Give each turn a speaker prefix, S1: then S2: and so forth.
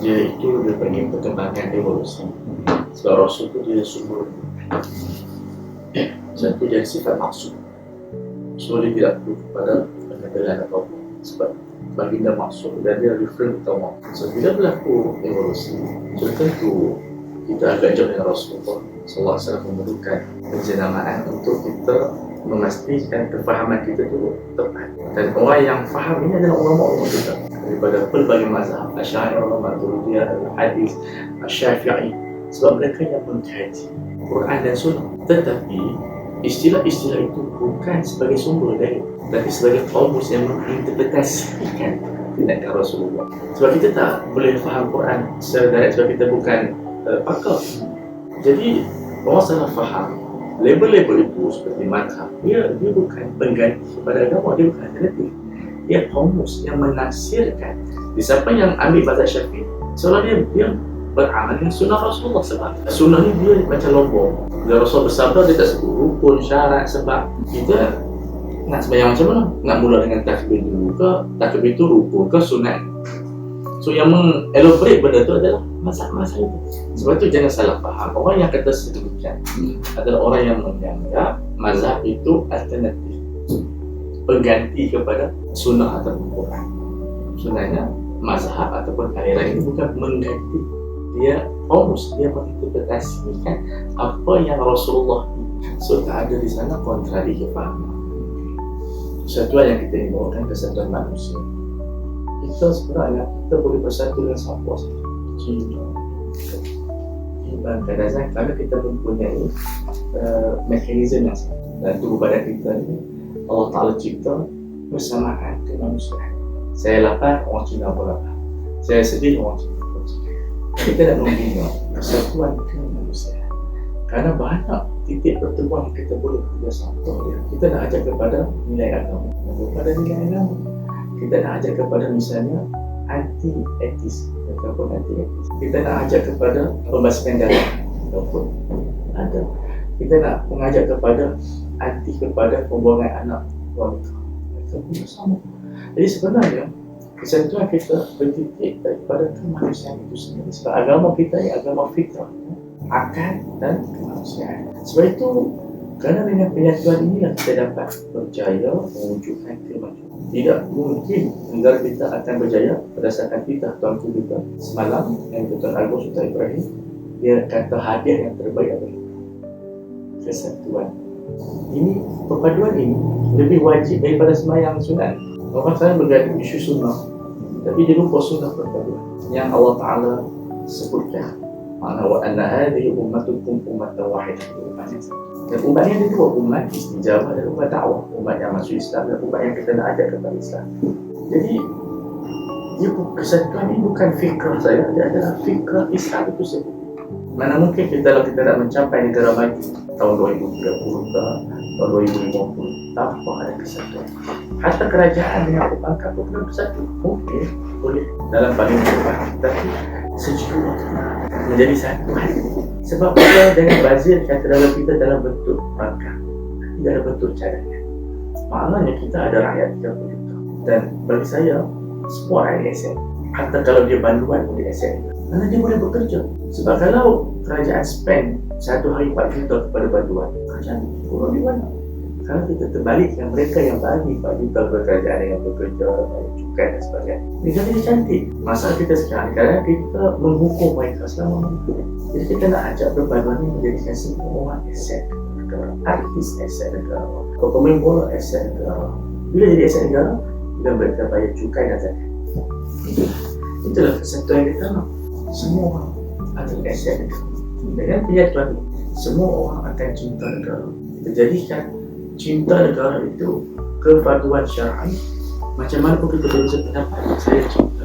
S1: Dia itu dia panggil perkembangan evolusi. Sebab Rasul tu dia sumber satu dari sifat maksud. So dia tidak perlu kepada pengadilan atau apa sebab baginda maksud dan dia refer utama. So bila berlaku evolusi, so tentu kita agak jauh dengan Rasulullah Sallallahu Alaihi Wasallam memerlukan penjenamaan untuk kita memastikan kefahaman kita itu tepat. Dan orang yang faham ini adalah ulama-ulama kita daripada pelbagai mazhab Asy'ariyah, Maturidiyah, Hadis, Syafi'i sebab mereka yang mengkaji Quran dan Sunnah. Tetapi istilah-istilah itu bukan sebagai sumber dari tapi sebagai kamus yang menginterpretasikan tindakan Rasulullah. Sebab kita tak boleh faham Quran secara direct sebab kita bukan uh, pakar. Jadi orang salah faham label-label itu seperti madhab dia, dia bukan pengganti kepada agama dia bukan alternatif dia kamus yang menafsirkan. Di siapa yang ambil bahasa syafi'i? Seolah dia dia beramal dengan sunnah Rasulullah sebab sunnah ni dia macam lombong bila Rasul bersabda dia tak sebut rukun syarat sebab kita nak sembahyang macam mana? Nak mula dengan takbir dulu ke? Takbir itu rukun ke sunat so yang mengelaborate benda tu adalah masalah-masalah itu. Sebab itu jangan salah faham. Orang yang kata sedemikian adalah orang yang menganggap mazhab itu alternatif. Pengganti kepada sunnah atau Quran. Sebenarnya mazhab ataupun aliran ini bukan mengganti. Dia fokus dia menginterpretasikan apa yang Rasulullah so tak ada di sana kontrari kefahaman satu yang kita ingin bawakan kesatuan manusia kita sebenarnya kita boleh bersatu dengan siapa saja. Cina Iman kadang-kadang kalau kita mempunyai uh, mekanisme yang sama dan tubuh badan kita ini Allah Ta'ala cipta bersamaan kemanusiaan saya lapar, orang Cina pun lapar. Saya sedih, orang Cina pun sedih. Kita nak membina persatuan kemanusiaan kerana banyak titik pertemuan kita boleh bekerjasama kita nak ajak kepada nilai agama. Kepada nilai agama kita nak ajak kepada misalnya anti etis ataupun anti etis kita nak ajak kepada pembasuhan darah ataupun ada. Kita nak mengajak kepada anti kepada pembuangan anak wanita. Mereka pun bersama. Jadi sebenarnya kesatuan kita bertitik daripada kemanusiaan itu sendiri. Sebab agama kita ni agama fitrah akal dan kemanusiaan. Sebab itu kerana dengan penyatuan inilah kita dapat berjaya mewujudkan kemajuan tidak mungkin negara kita akan berjaya berdasarkan kita tuanku kita semalam yang Tuan Agung Sultan Ibrahim dia kata hadiah yang terbaik adalah kesatuan. Ini perpaduan ini lebih wajib daripada semayang sunat. Orang sana bergaduh isu sunnah tapi dia lupa sunnah perpaduan. Yang Allah Ta'ala sebutkan makna wa anna hadhihi ummatukum ummatan wahidah dan umat ini ada dua umat istijabah dan umat dakwah. Umat yang masuk Islam dan umat yang kita nak ajak kepada Islam. Jadi dia kesatuan ini bukan fikrah saya dia adalah fikrah Islam itu sendiri. Mana mungkin kita kalau kita nak mencapai negara maju tahun 2030 ke tahun 2050 tanpa ada kesatuan hatta kerajaan dengan pembangkang pun belum bersatu. Mungkin boleh. Dalam paling cepat tapi sejuta menjadi satu hati sebab kita dengan bazir kata dalam kita dalam bentuk tidak dalam bentuk cadangan maknanya kita ada rakyat 30 juta. Dan bagi saya semua rakyat aset hatta kalau dia banduan pun dia aset kerana dia boleh bekerja. Sebab kalau kerajaan spend satu hari 4 juta kepada bantuan kerajaan kurang di mana kalau kita terbalikkan mereka yang bagi 4 juta kerajaan yang bekerja cukai dan sebagainya. Negara dia cantik. Masalah kita sekarang kadang kita menghukum mereka selama mungkin jadi kita nak ajak perpaduan ini menjadikan semua aset negara. Artis aset negara pemain bola aset negara. Bila jadi aset negara bila mereka bayar cukai dan zakat itulah kesatuan yang kita nak. Semua orang adalah aset negara. Dengan penyatuan semua orang akan cinta negara. Kita jadikan cinta negara itu kepaduan syar'i. Macam mana pun kita bisa pendapat saya cinta